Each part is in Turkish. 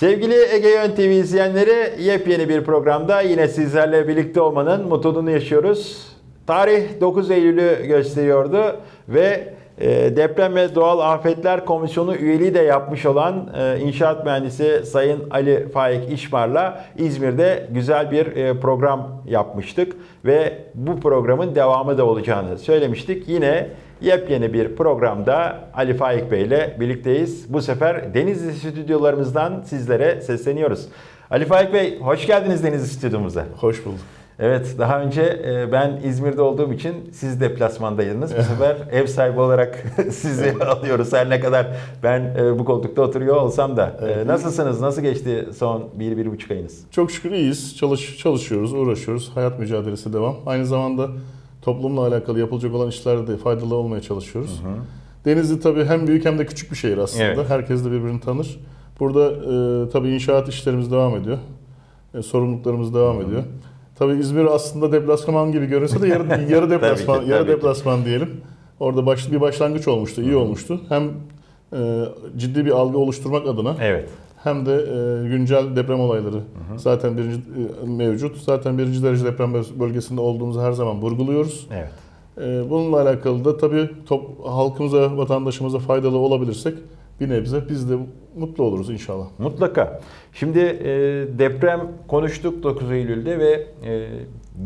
Sevgili Ege Yön TV izleyenleri yepyeni bir programda yine sizlerle birlikte olmanın mutluluğunu yaşıyoruz. Tarih 9 Eylül'ü gösteriyordu ve e, Deprem ve Doğal Afetler Komisyonu üyeliği de yapmış olan e, inşaat mühendisi Sayın Ali Faik İşmar'la İzmir'de güzel bir e, program yapmıştık ve bu programın devamı da olacağını söylemiştik. Yine Yepyeni bir programda Ali Faik Bey ile birlikteyiz. Bu sefer Denizli stüdyolarımızdan sizlere sesleniyoruz. Ali Faik Bey hoş geldiniz Denizli stüdyomuza. Hoş bulduk. Evet daha önce e, ben İzmir'de olduğum için siz deplasmandaydınız. Bu sefer ev sahibi olarak sizi alıyoruz. Her ne kadar ben e, bu koltukta oturuyor olsam da. E, Evet. Nasılsınız? Nasıl geçti son bir, bir buçuk ayınız? Çok şükür iyiyiz. Çalış, çalışıyoruz, uğraşıyoruz. Hayat mücadelesi devam. Aynı zamanda toplumla alakalı yapılacak olan işlerde de faydalı olmaya çalışıyoruz. Denizli tabii hem büyük hem de küçük bir şehir aslında. Evet. Herkes de birbirini tanır. Burada e, tabii inşaat işlerimiz devam ediyor. E, sorumluluklarımız devam ediyor. Tabii İzmir aslında deplasman gibi görünse de yarı, yarı deplasman, ki, yarı ki. deplasman diyelim. Orada baş, bir başlangıç olmuştu, iyi olmuştu. Hem e, ciddi bir algı oluşturmak adına Evet. Hem de e, güncel deprem olayları zaten birinci e, mevcut. Zaten birinci derece deprem bölgesinde olduğumuzu her zaman vurguluyoruz. Evet. E, bununla alakalı da tabii top, halkımıza, vatandaşımıza faydalı olabilirsek bir nebze biz de mutlu oluruz inşallah. Mutlaka. Şimdi e, deprem konuştuk 9 Eylül'de ve e,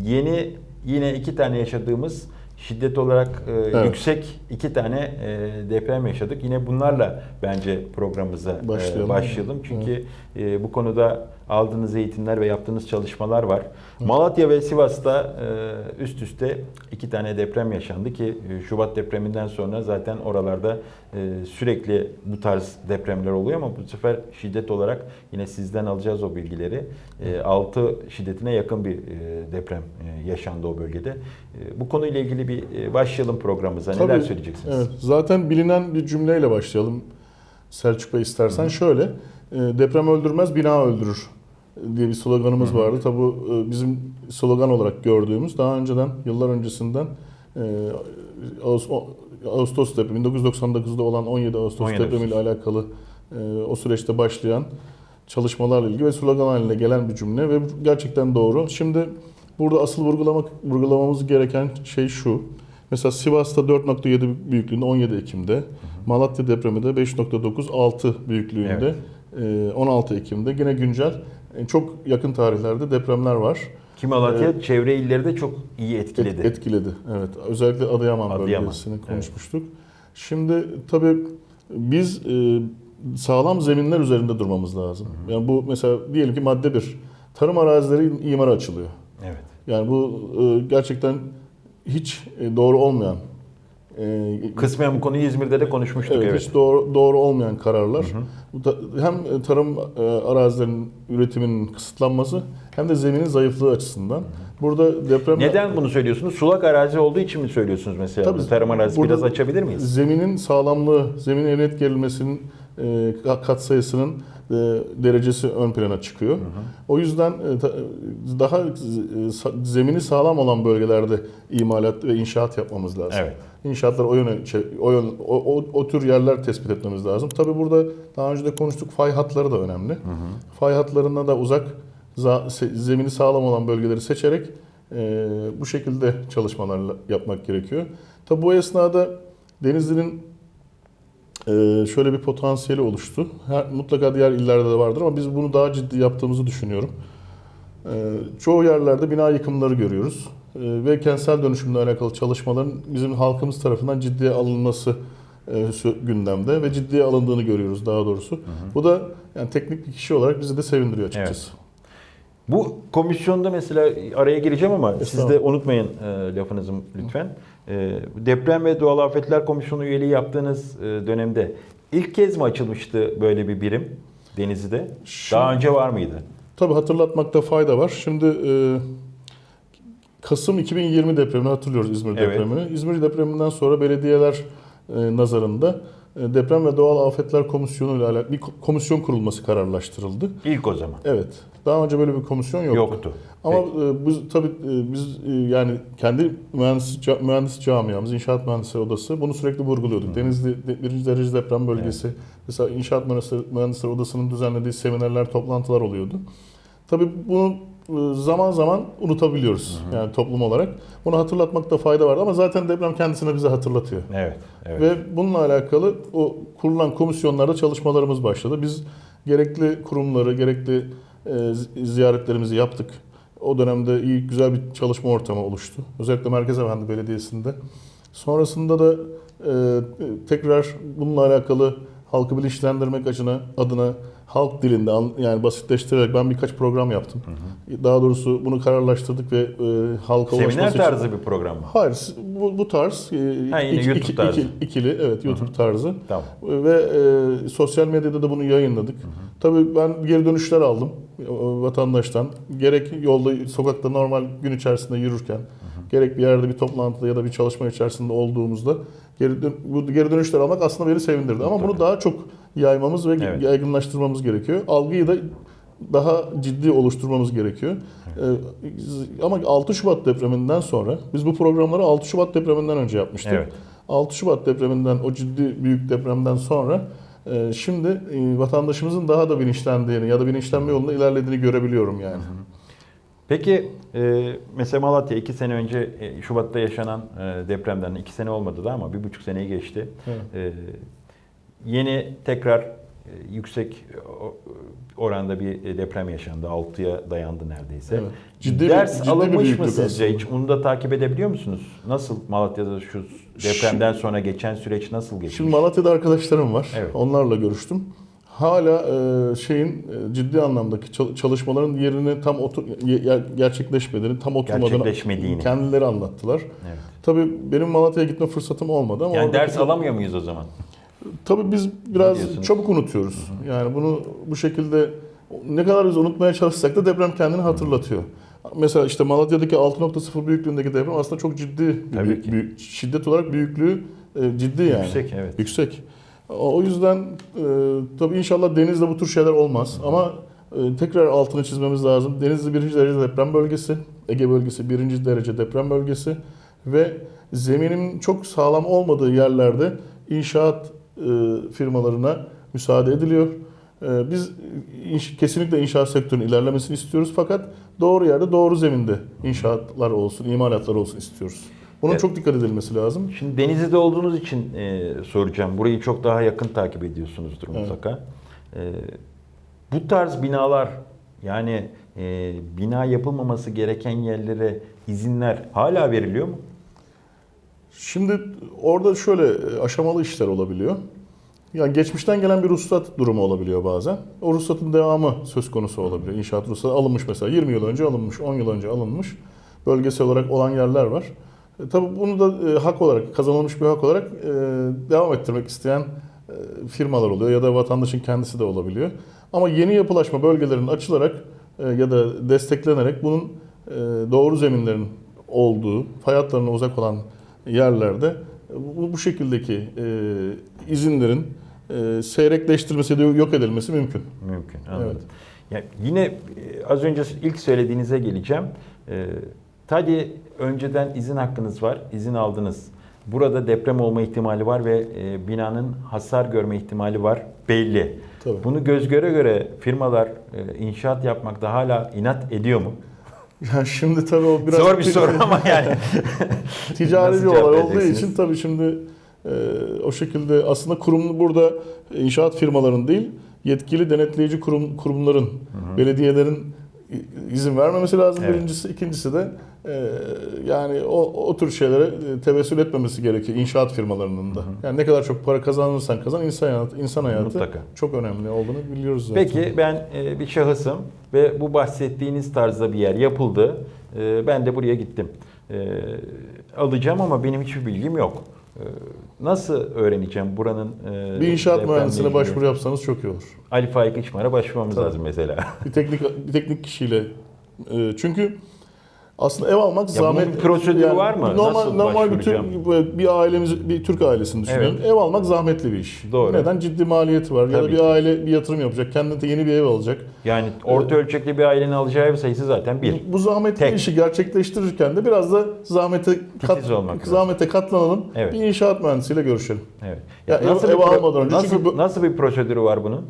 yeni yine iki tane yaşadığımız şiddet olarak e, Evet. yüksek iki tane e, deprem yaşadık. Yine bunlarla bence programımıza e, Başlayalım. başlayalım. Çünkü e, bu konuda aldığınız eğitimler ve yaptığınız çalışmalar var. Malatya ve Sivas'ta e, üst üste iki tane deprem yaşandı ki e, Şubat depreminden sonra zaten oralarda e, sürekli bu tarz depremler oluyor ama bu sefer şiddet olarak yine sizden alacağız o bilgileri. 6 şiddetine yakın bir deprem yaşandı o bölgede. Bu konuyla ilgili bir başlayalım programımıza. Neler Tabii, söyleyeceksiniz? Evet, zaten bilinen bir cümleyle başlayalım. Selçuk Bey istersen şöyle. e, Deprem öldürmez, bina öldürür diye bir sloganımız vardı. Tabi bu e, bizim slogan olarak gördüğümüz daha önceden, yıllar öncesinden e, Ağustos, depremi, 1999'da olan 17 Ağustos 17 depremiyle alakalı e, o süreçte başlayan çalışmalarla ilgili ve slogan haline gelen bir cümle ve bu gerçekten doğru. Şimdi burada asıl vurgulamak vurgulamamız gereken şey şu. Mesela Sivas'ta 4.7 büyüklüğünde 17 Ekim'de, Malatya depremi de 5.9 6 büyüklüğünde e, 16 Ekim'de. Yine güncel çok yakın tarihlerde depremler var. Ki Malatya çevre illeri de çok iyi Et- etkiledi. etkiledi. Evet. Özellikle Adıyaman, Adıyaman, bölgesini evet. konuşmuştuk. Şimdi tabii biz e, sağlam zeminler üzerinde durmamız lazım. Yani bu mesela diyelim ki madde bir tarım arazileri imara açılıyor. Evet. Yani bu e, gerçekten hiç e, doğru olmayan e, Kısmen bu konuyu İzmir'de de konuşmuştuk. Evet, Evet. hiç doğru doğru olmayan kararlar. Bu da hem tarım e, arazilerinin üretiminin kısıtlanması hem de zeminin zayıflığı açısından. Burada deprem Neden bunu söylüyorsunuz? Sulak arazi olduğu için mi söylüyorsunuz mesela? Tabii, tarım arazisi biraz açabilir miyiz? Zeminin sağlamlığı, zeminin emniyet gerilmesinin e, katsayısının e, derecesi ön plana çıkıyor. O yüzden e, daha zemini sağlam olan bölgelerde imalat ve inşaat yapmamız lazım. Evet. İnşaatlar o yöne, o, yön, o, o, o tür yerler tespit etmemiz lazım. Tabii burada daha önce de konuştuk fay hatları da önemli. Fay hatlarına da uzak zemini sağlam olan bölgeleri seçerek e, bu şekilde çalışmalar yapmak gerekiyor. Tabii bu esnada Denizli'nin şöyle bir potansiyeli oluştu. Her, mutlaka diğer illerde de vardır ama biz bunu daha ciddi yaptığımızı düşünüyorum. E, çoğu yerlerde bina yıkımları görüyoruz. E, ve kentsel dönüşümle alakalı çalışmaların bizim halkımız tarafından ciddiye alınması e, gündemde ve ciddiye alındığını görüyoruz daha doğrusu. Bu da yani teknik bir kişi olarak bizi de sevindiriyor açıkçası. Bu komisyonda mesela araya gireceğim ama siz de unutmayın e, lafınızı lütfen. E, deprem ve Doğal Afetler Komisyonu üyeliği yaptığınız e, dönemde ilk kez mi açılmıştı böyle bir birim Denizli'de? Şimdi- Daha önce var mıydı? Tabii hatırlatmakta fayda var. Şimdi e, Kasım 2020 depremini hatırlıyoruz İzmir Evet. depremini. İzmir depreminden sonra belediyeler e, nazarında e, Deprem ve Doğal Afetler Komisyonu ile alakalı bir ko- komisyon kurulması kararlaştırıldı. İlk o zaman. Evet. Daha önce böyle bir komisyon yoktu. Yoktu. Ama e, biz tabii e, biz e, yani kendi mühendis mühendis camiamız, inşaat mühendisleri odası bunu sürekli vurguluyorduk. Denizli de- birinci derece deprem bölgesi. Mesela inşaat mühendisleri, mühendisleri odasının düzenlediği seminerler, toplantılar oluyordu. Tabii bunu zaman zaman unutabiliyoruz yani toplum olarak. Bunu hatırlatmakta fayda var ama zaten deprem kendisine bize hatırlatıyor. Evet. evet. Ve bununla alakalı o kurulan komisyonlarda çalışmalarımız başladı. Biz gerekli kurumları, gerekli ziyaretlerimizi yaptık. O dönemde iyi, güzel bir çalışma ortamı oluştu. Özellikle Merkez Efendi Belediyesi'nde. Sonrasında da e, tekrar bununla alakalı halkı bilinçlendirmek adına, adına halk dilinde an- yani basitleştirerek ben birkaç program yaptım. Daha doğrusu bunu kararlaştırdık ve e, halka Seminer ulaşması için- tarzı bir program mı? Hayır, bu, bu tarz e, Ha, yine iki- YouTube iki- tarzı. iki- ikili, evet YouTube tarzı Tamam. ve e, sosyal medyada da bunu yayınladık. Tabii ben geri dönüşler aldım e, vatandaştan. Gerek yolda, sokakta normal gün içerisinde yürürken, gerek bir yerde bir toplantıda ya da bir çalışma içerisinde olduğumuzda geri dön- bu geri dönüşler almak aslında beni sevindirdi. Ama bunu daha çok yaymamız ve Evet. yaygınlaştırmamız gerekiyor. Algıyı da daha ciddi oluşturmamız gerekiyor. Ee, ama 6 Şubat depreminden sonra biz bu programları 6 Şubat depreminden önce yapmıştık. Evet. 6 Şubat depreminden o ciddi büyük depremden sonra e, şimdi e, vatandaşımızın daha da bilinçlendiğini ya da bilinçlenme yolunda ilerlediğini görebiliyorum yani. Peki e, mesela Malatya iki sene önce e, Şubat'ta yaşanan e, depremden iki sene olmadı da ama bir buçuk seneyi geçti. E, yeni tekrar e, yüksek oranda bir deprem yaşandı. 6'ya dayandı neredeyse. Evet. Ciddi bir- Ders ciddi bir alınmış mı sizce aslında. hiç? Onu da takip edebiliyor musunuz? Nasıl Malatya'da şu depremden sonra geçen süreç nasıl geçmiş? Şimdi Malatya'da arkadaşlarım var. Evet. Onlarla görüştüm. Hala e, şeyin e, ciddi anlamdaki çal- çalışmaların yerini tam otur gerçekleşmediğini, tam oturmadığını kendileri anlattılar. Evet. Tabii benim Malatya'ya gitme fırsatım olmadı ama Yani ders alamıyor muyuz o zaman? Tabii biz biraz çabuk unutuyoruz. Yani bunu bu şekilde ne kadar biz unutmaya çalışsak da deprem kendini hatırlatıyor. Mesela işte Malatya'daki 6.0 büyüklüğündeki deprem aslında çok ciddi Tabii büyük- ki. büyük- şiddet olarak büyüklüğü e, ciddi yani. Yüksek evet. Yüksek. O yüzden e, tabii inşallah denizde bu tür şeyler olmaz ama e, tekrar altını çizmemiz lazım. Denizli birinci derece deprem bölgesi, Ege bölgesi birinci derece deprem bölgesi ve zeminin çok sağlam olmadığı yerlerde inşaat e, firmalarına müsaade ediliyor. E, biz inş- kesinlikle inşaat sektörünün ilerlemesini istiyoruz fakat doğru yerde doğru zeminde inşaatlar olsun, imalatlar olsun istiyoruz. Bunun Evet. çok dikkat edilmesi lazım. Şimdi Denizli'de olduğunuz için e, soracağım. Burayı çok daha yakın takip ediyorsunuzdur Evet. mutlaka. E, bu tarz binalar yani e, bina yapılmaması gereken yerlere izinler hala veriliyor mu? Şimdi orada şöyle e, aşamalı işler olabiliyor. Yani geçmişten gelen bir ruhsat durumu olabiliyor bazen. O ruhsatın devamı söz konusu olabiliyor. İnşaat ruhsatı alınmış mesela 20 yıl önce alınmış, 10 yıl önce alınmış. Bölgesel olarak olan yerler var. E, tabii bunu da e, hak olarak, kazanılmış bir hak olarak e, devam ettirmek isteyen e, firmalar oluyor ya da vatandaşın kendisi de olabiliyor. Ama yeni yapılaşma bölgelerinin açılarak e, ya da desteklenerek bunun e, doğru zeminlerin olduğu, fay hatlarına uzak olan yerlerde bu, bu şekildeki e, izinlerin e, seyrekleştirilmesi ya da yok edilmesi mümkün. Mümkün. Anladım. Ya yine e, az önce ilk söylediğinize geleceğim. E, Tabii önceden izin hakkınız var, izin aldınız. Burada deprem olma ihtimali var ve e, binanın hasar görme ihtimali var belli. Tabii. Bunu göz göre göre firmalar e, inşaat yapmakta hala inat ediyor mu? Yani şimdi tabii o biraz Zor bir soru ama yani. ticari bir olay olduğu için tabii şimdi e, o şekilde aslında kurum burada inşaat firmaların değil yetkili denetleyici kurum kurumların belediyelerin i- izin vermemesi lazım Evet. birincisi ikincisi de e, yani o, o tür şeylere e, tevessül etmemesi gerekiyor inşaat firmalarının da. Yani ne kadar çok para kazanırsan kazan insan hayatı insan hayatı Mutlaka. çok önemli olduğunu biliyoruz zaten. Peki ben e, bir şahısım ve bu bahsettiğiniz tarzda bir yer yapıldı. E, ben de buraya gittim. E, alacağım ama benim hiçbir bilgim yok. E, nasıl öğreneceğim buranın e, bir inşaat mühendisine başvuru yapsanız çok iyi olur. Ali Faik İçmar'a başvurmamız Tabii. lazım mesela. bir teknik bir teknik kişiyle. E, çünkü Aslında ev almak Ya zahmet. bunun bir prosedürü var mı? Normal Nasıl normal bir Türk bir ailemiz bir Türk ailesini düşünelim. Ev almak zahmetli bir iş. Doğru. Neden? Ciddi maliyeti var. ya da Tabii bir ki. aile bir yatırım yapacak. Kendine yeni bir ev alacak. Yani orta ölçekli bir ailenin alacağı ev sayısı zaten bir. Bu zahmetli Tek. işi gerçekleştirirken de biraz da zahmete Titiz olmak lazım. zahmete katlanalım. Evet. Bir inşaat mühendisiyle görüşelim. Evet. Ya ev- nasıl ev bir pro- almadan önce nasıl, çünkü bu- nasıl bir prosedürü var bunun?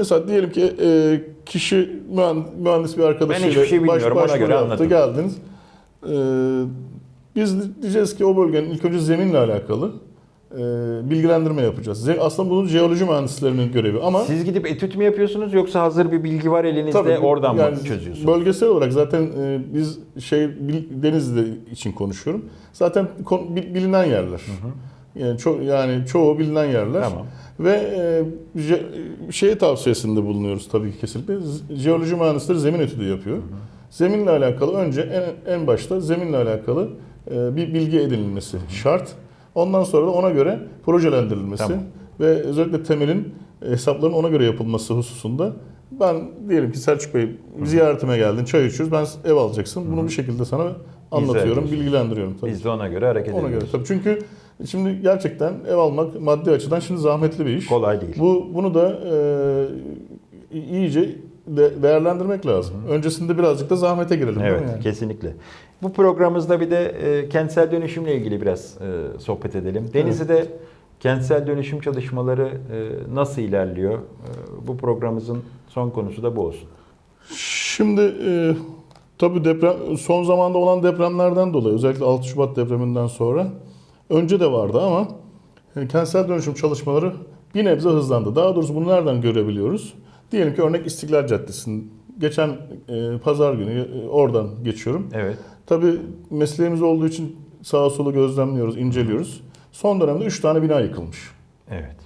Mesela diyelim ki e, kişi mühend- mühendis bir arkadaşıyla Ben hiçbir şey ona başvuru göre yaptı, geldiniz. E, biz diyeceğiz ki o bölgenin ilk önce zeminle alakalı e, bilgilendirme yapacağız. Aslında bunun jeoloji mühendislerinin görevi ama Siz gidip etüt mü yapıyorsunuz yoksa hazır bir bilgi var elinizde Tabii, oradan yani mı çözüyorsunuz? Bölgesel olarak zaten e, biz şey Denizli için konuşuyorum. Zaten bilinen yerler. Yani çok yani çoğu bilinen yerler. Tamam. Ve e, şey tavsiyesinde bulunuyoruz tabii ki kesinlikle. Jeoloji mühendisleri zemin etüdü yapıyor. Zeminle alakalı önce en, en başta zeminle alakalı e, bir bilgi edinilmesi şart. Ondan sonra da ona göre projelendirilmesi Tamam. ve özellikle temelin hesapların ona göre yapılması hususunda ben diyelim ki Selçuk Bey ziyaretime geldin, çay içiyoruz, ben ev alacaksın. Bunu bir şekilde sana anlatıyorum, bilgilendiriyorum tabii. Biz de ona göre hareket Ona göre ediyoruz. tabii. Çünkü şimdi gerçekten ev almak maddi açıdan şimdi zahmetli bir iş. Kolay değil. Bu bunu da e, iyice de, değerlendirmek lazım. Öncesinde birazcık da zahmete girelim Evet, yani? kesinlikle. Bu programımızda bir de e, kentsel dönüşümle ilgili biraz e, sohbet edelim. Denizli'de kentsel dönüşüm çalışmaları e, nasıl ilerliyor? E, bu programımızın son konusu da bu olsun. Şimdi e, tabii deprem son zamanda olan depremlerden dolayı özellikle 6 Şubat depreminden sonra önce de vardı ama e, kentsel dönüşüm çalışmaları bir nebze hızlandı. Daha doğrusu bunu nereden görebiliyoruz? Diyelim ki örnek İstiklal Caddesi'nin geçen e, pazar günü e, oradan geçiyorum. Evet. Tabii mesleğimiz olduğu için sağa sola gözlemliyoruz, inceliyoruz. Son dönemde 3 tane bina yıkılmış. Evet.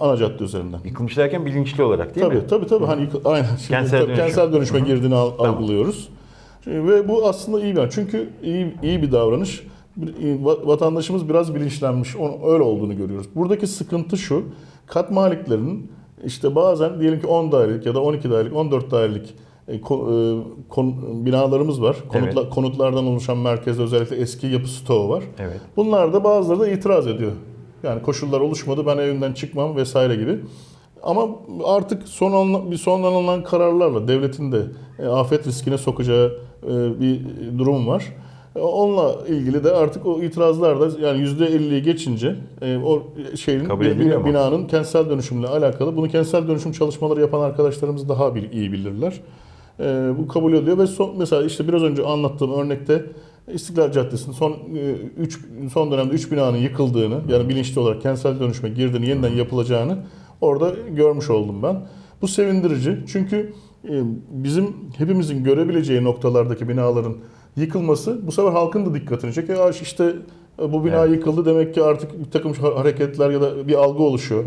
Ana cadde üzerinden. Yıkılmış derken bilinçli olarak değil tabii, mi? Tabii tabii hani yıkı- aynen. Şimdi Kentsel tabii dönüşüm. kentsel dönüşme girdiğini al- Tamam. algılıyoruz. Şimdi Ve bu aslında iyi bir Çünkü iyi iyi bir davranış. Vatandaşımız biraz bilinçlenmiş. Onun öyle olduğunu görüyoruz. Buradaki sıkıntı şu. Kat maliklerinin işte bazen diyelim ki 10 dairelik ya da 12 dairelik, 14 dairelik e, e, binalarımız var. Konutla- Konutlardan oluşan merkezde özellikle eski yapı stoğu var. Evet. Bunlar da bazıları da itiraz ediyor. Yani koşullar oluşmadı ben evimden çıkmam vesaire gibi. Ama artık son alınan, bir son alınan kararlarla devletin de e, afet riskine sokacağı bir durum var. E, Onunla ilgili de artık o itirazlar da yani %50'yi geçince e, o şeyin bir- binanın kentsel dönüşümle alakalı. Bunu kentsel dönüşüm çalışmaları yapan arkadaşlarımız daha bir iyi bilirler. E, bu kabul ediyor ve son, mesela işte biraz önce anlattığım örnekte İstiklal Caddesi'nin son 3 son dönemde 3 binanın yıkıldığını yani bilinçli olarak kentsel dönüşüme girdiğini yeniden yapılacağını orada görmüş oldum ben. Bu sevindirici çünkü e, bizim hepimizin görebileceği noktalardaki binaların yıkılması bu sefer halkın da dikkatini çekiyor. "Aa, işte e, bu bina Evet. yıkıldı demek ki artık bir takım hareketler ya da bir algı oluşuyor.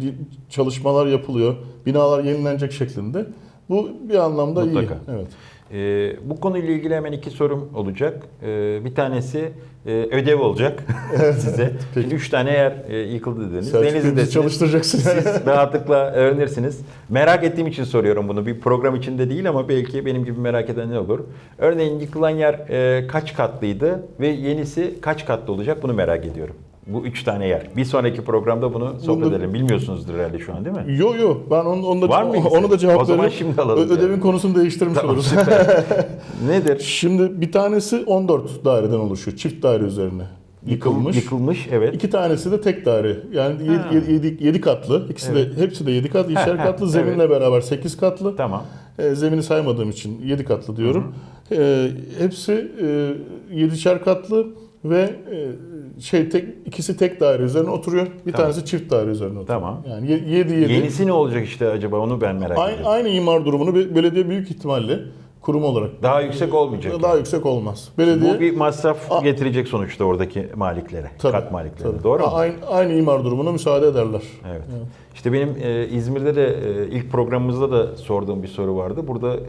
Di- Çalışmalar yapılıyor. Binalar yenilenecek şeklinde. Bu bir anlamda Mutlaka. iyi. Evet. Ee, bu konuyla ilgili hemen iki sorum olacak. Ee, bir tanesi e, ödev olacak size. Peki. Şimdi üç tane yer e, yıkıldı dediniz. Denizli'desiniz. çalıştıracaksın. Siz rahatlıkla öğrenirsiniz. Merak ettiğim için soruyorum bunu. Bir program içinde değil ama belki benim gibi merak edenler olur. Örneğin yıkılan yer e, kaç katlıydı ve yenisi kaç katlı olacak bunu merak ediyorum. Bu üç tane yer. Bir sonraki programda bunu sohbet Bunda- edelim. Bilmiyorsunuzdur herhalde şu an değil mi? Yo yo ben onu, onu da Var mı onu da cevap O zaman şimdi alalım Ö- Ödevin yani. konusunu değiştirmiş Tamam, oluruz. Nedir? Şimdi bir tanesi 14 daireden oluşuyor. Çift daire üzerine yıkılmış. Yıkılmış evet. İki tanesi de tek daire. Yani Ha. 7 katlı. İkisi Evet. de hepsi de 7 katlı. İkişer katlı. Zeminle beraber 8 katlı. Tamam. E, zemini saymadığım için 7 katlı diyorum. E, hepsi e, 7'şer katlı ve e, şey tek ikisi tek daire üzerine oturuyor. Bir Tamam. tanesi çift daire üzerine oturuyor. Tamam. Yani 7 7. Yenisi ne olacak işte acaba onu ben merak Aynı, ediyorum. aynı imar durumunu be- belediye büyük ihtimalle kurum olarak Daha yüksek olmayacak. daha yüksek olmaz. Belediye Bu bir masraf getirecek sonuçta oradaki maliklere, Tabii, kat maliklerine. tabii. Doğru mu? Aynı, aynı imar durumuna müsaade ederler. Evet. İşte benim e, İzmir'de de e, ilk programımızda da sorduğum bir soru vardı. Burada e,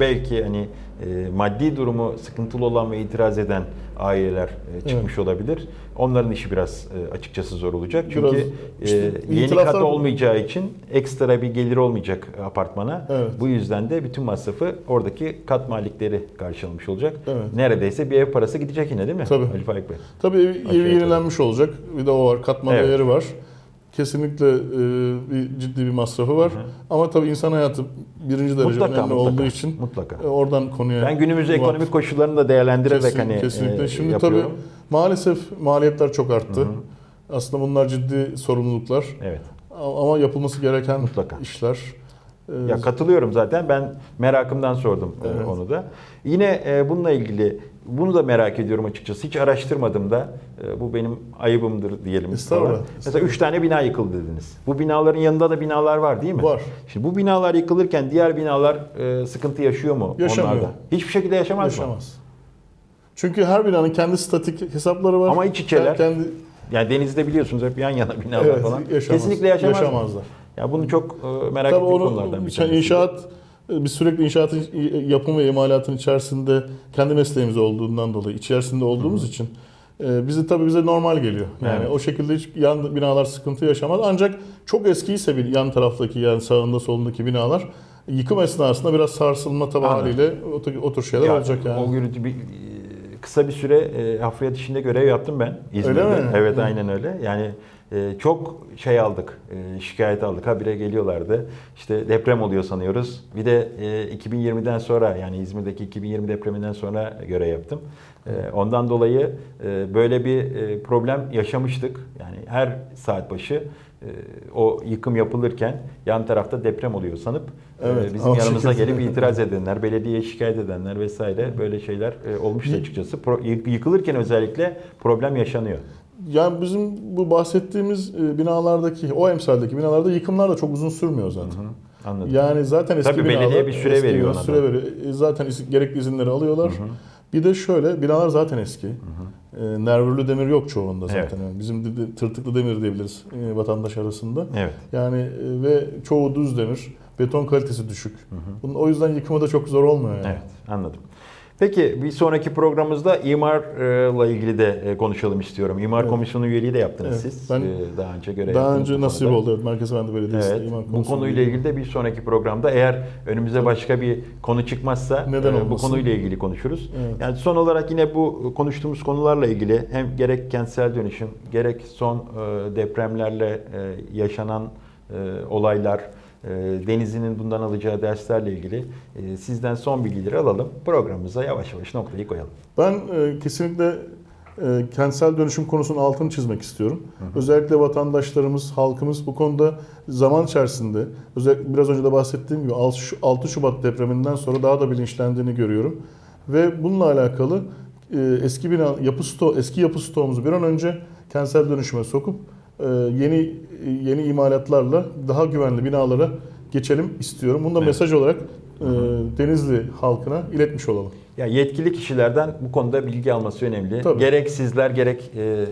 belki hani e, maddi durumu sıkıntılı olan ve itiraz eden aileler e, çıkmış olabilir. Onların işi biraz e, açıkçası zor olacak. Çünkü Biraz işte e, yeni itiraflar- kat olmayacağı için ekstra bir gelir olmayacak apartmana. Evet. Bu yüzden de bütün masrafı oradaki kat malikleri karşılamış olacak. Evet. Neredeyse bir ev parası gidecek yine değil mi? Tabii. Ali Faik Bey. Tabii ev, yukarı. yenilenmiş olacak. Bir de o var. Katma Evet. değeri var. Kesinlikle e, bir ciddi bir masrafı var. Ama tabii insan hayatı birinci derece Mutlaka, önemli mutlaka. olduğu için Mutlaka. e, oradan konuya Ben günümüz muaf- ekonomik koşullarını da değerlendirerek Kesin- hani kesinlikle. e, Şimdi yapıyorum. tabii maalesef maliyetler çok arttı. Aslında bunlar ciddi sorumluluklar. Evet. Ama yapılması gereken Mutlaka. işler. E, Ya katılıyorum zaten. Ben merakımdan sordum Evet. onu da. Yine e, bununla ilgili bunu da merak ediyorum açıkçası. Hiç araştırmadım da e, bu benim ayıbımdır diyelim. Estağfurullah. Mesela üç tane bina yıkıldı dediniz. Bu binaların yanında da binalar var değil mi? Var. Şimdi bu binalar yıkılırken diğer binalar e, sıkıntı yaşıyor mu Yaşamıyor. onlarda? Hiçbir şekilde yaşamaz, mı? yaşamaz. Çünkü her binanın kendi statik hesapları var. Ama iç içeler. Kendi, Yani denizde biliyorsunuz hep yan yana binalar evet, falan. yaşamaz. Kesinlikle yaşamaz. mı? Yaşamazlar. Ya bunu çok e, merak Tabii ettiğim onu konulardan bir sen tanesi. inşaat biz sürekli inşaatın yapım ve imalatın içerisinde kendi mesleğimiz olduğundan dolayı içerisinde olduğumuz için e, bizi tabii bize normal geliyor. Yani Evet. o şekilde hiç yan binalar sıkıntı yaşamaz. Ancak çok eskiyse bir yan taraftaki yani sağında solundaki binalar yıkım esnasında biraz sarsılma tabi haliyle o, tür- şeyler Ya, olacak yani. O gürültü bir e, kısa bir süre e, hafriyat işinde görev yaptım ben İzmir'de. Öyle mi? Evet Hı. aynen öyle. Yani çok şey aldık, e, şikayet aldık. Habire geliyorlardı. İşte deprem oluyor sanıyoruz. Bir de e, 2020'den sonra yani İzmir'deki 2020 depreminden sonra görev yaptım. E, ondan dolayı e, böyle bir e, problem yaşamıştık. Yani her saat başı e, o yıkım yapılırken yan tarafta deprem oluyor sanıp e, Evet, bizim yanımıza şekilde. gelip itiraz edenler, belediyeye şikayet edenler vesaire böyle şeyler e, olmuştu açıkçası. Yıkılırken özellikle problem yaşanıyor. Yani bizim bu bahsettiğimiz e, binalardaki o emsaldeki binalarda yıkımlar da çok uzun sürmüyor zaten. Anladım. Yani zaten eski Tabii binalar, belediye bir süre veriyor ona süre veriyor. E, Zaten gerekli izinleri alıyorlar. Bir de şöyle binalar zaten eski. E, nervürlü demir yok çoğunda zaten. Evet. Yani bizim de, de- tırtıklı demir diyebiliriz e, vatandaş arasında. Evet. Yani e, ve çoğu düz demir. Beton kalitesi düşük. Bunun, o yüzden yıkımı da çok zor olmuyor yani. Evet, anladım. Peki bir sonraki programımızda imarla ilgili de e, konuşalım istiyorum. İmar Evet. Komisyonu üyeliği de yaptınız Evet, siz. ben E, daha önce görev Daha önce bu nasip oldu. Evet, Merkez Efendi Belediyesi Evet. İmar Bu Konusunu konuyla ilgili de bir sonraki programda eğer önümüze başka bir konu çıkmazsa Neden e, bu olmasın? konuyla ilgili konuşuruz. Evet. Yani son olarak yine bu konuştuğumuz konularla ilgili hem gerek kentsel dönüşüm gerek son e, depremlerle e, yaşanan e, olaylar e, Denizli'nin bundan alacağı derslerle ilgili e, sizden son bilgileri alalım. Programımıza yavaş yavaş noktayı koyalım. Ben e, kesinlikle e, kentsel dönüşüm konusunun altını çizmek istiyorum. Özellikle vatandaşlarımız, halkımız bu konuda zaman içerisinde, özellikle biraz önce de bahsettiğim gibi 6 Şu- 6 Şubat depreminden sonra daha da bilinçlendiğini görüyorum. Ve bununla alakalı e, eski bina yapı sto eski yapı stoğumuzu bir an önce kentsel dönüşüme sokup yeni yeni imalatlarla daha güvenli binalara geçelim istiyorum. Bunu da Evet. mesaj olarak e, Denizli halkına iletmiş olalım. Ya yetkili kişilerden bu konuda bilgi alması önemli. Tabii. Gerek sizler gerek e,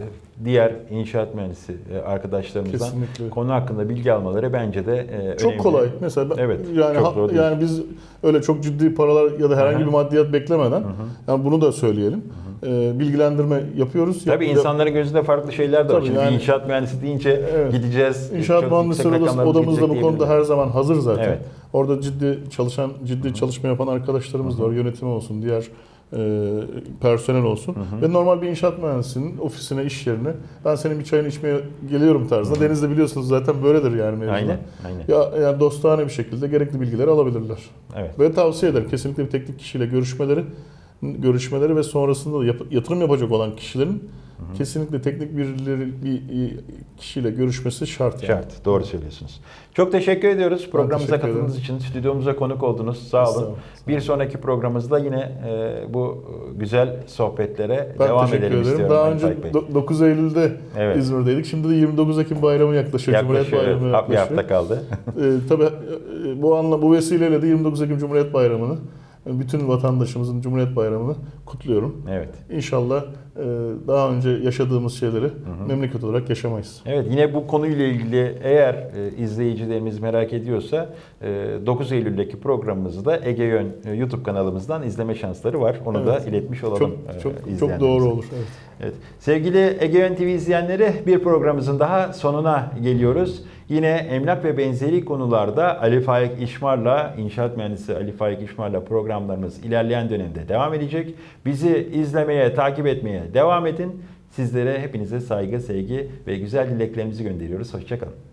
diğer inşaat mühendisi e, arkadaşlarımızdan Kesinlikle. konu hakkında bilgi almaları bence de e, Çok önemli. kolay. Mesela ben- Evet, yani ha- yani biz öyle çok ciddi paralar ya da herhangi Hı hı. bir maddiyat beklemeden yani bunu da söyleyelim. Ee, bilgilendirme yapıyoruz. Tabii Yap- insanların gözünde farklı şeyler de var. Şimdi yani- inşaat mühendisi deyince Evet. gideceğiz. İnşaat mühendisleri yüksek odası, rakamlarımız odamız da bu konuda her zaman hazır zaten. Evet. Orada ciddi çalışan, ciddi çalışma yapan arkadaşlarımız da var. Yönetim olsun, diğer e, personel olsun. Ve normal bir inşaat mühendisinin ofisine, iş yerine ben senin bir çayını içmeye geliyorum tarzında. Denizde biliyorsunuz zaten böyledir yani mevzular. Aynen, aynen. Ya, yani dostane bir şekilde gerekli bilgileri alabilirler. Evet. Ve tavsiye ederim kesinlikle bir teknik kişiyle görüşmeleri görüşmeleri ve sonrasında da yap- yatırım yapacak olan kişilerin kesinlikle teknik birileri bir kişiyle görüşmesi şart. Yani. Şart. Doğru söylüyorsunuz. Çok teşekkür ediyoruz programımıza teşekkür katıldığınız için, stüdyomuza konuk oldunuz. Sağ olun. Estağfurullah. Bir sonraki programımızda yine e, bu güzel sohbetlere Ben devam teşekkür edelim ederim. istiyorum. Daha önce do- 9 Eylül'de Evet. İzmir'deydik. Şimdi de 29 Ekim bayramı yaklaşıyor. Cumhuriyet Yaklaşıyor. Bayramı evet. Bir yaklaşıyor. hafta kaldı. Ee, tabii e, bu anla bu vesileyle de 29 Ekim Cumhuriyet Bayramı'nı bütün vatandaşımızın Cumhuriyet Bayramı'nı kutluyorum. Evet. İnşallah e, daha önce yaşadığımız şeyleri memleket olarak yaşamayız. Evet yine bu konuyla ilgili eğer e, izleyicilerimiz merak ediyorsa e, 9 Eylül'deki programımızı da Ege Yön e, YouTube kanalımızdan izleme şansları var. Onu da Evet. iletmiş olalım. Çok e, çok çok doğru olur. Evet. Evet. Sevgili Egeven TV izleyenleri bir programımızın daha sonuna geliyoruz. Yine emlak ve benzeri konularda Ali Faik İşmar'la, inşaat mühendisi Ali Faik İşmar'la programlarımız ilerleyen dönemde devam edecek. Bizi izlemeye, takip etmeye devam edin. Sizlere hepinize saygı, sevgi ve güzel dileklerimizi gönderiyoruz. Hoşçakalın.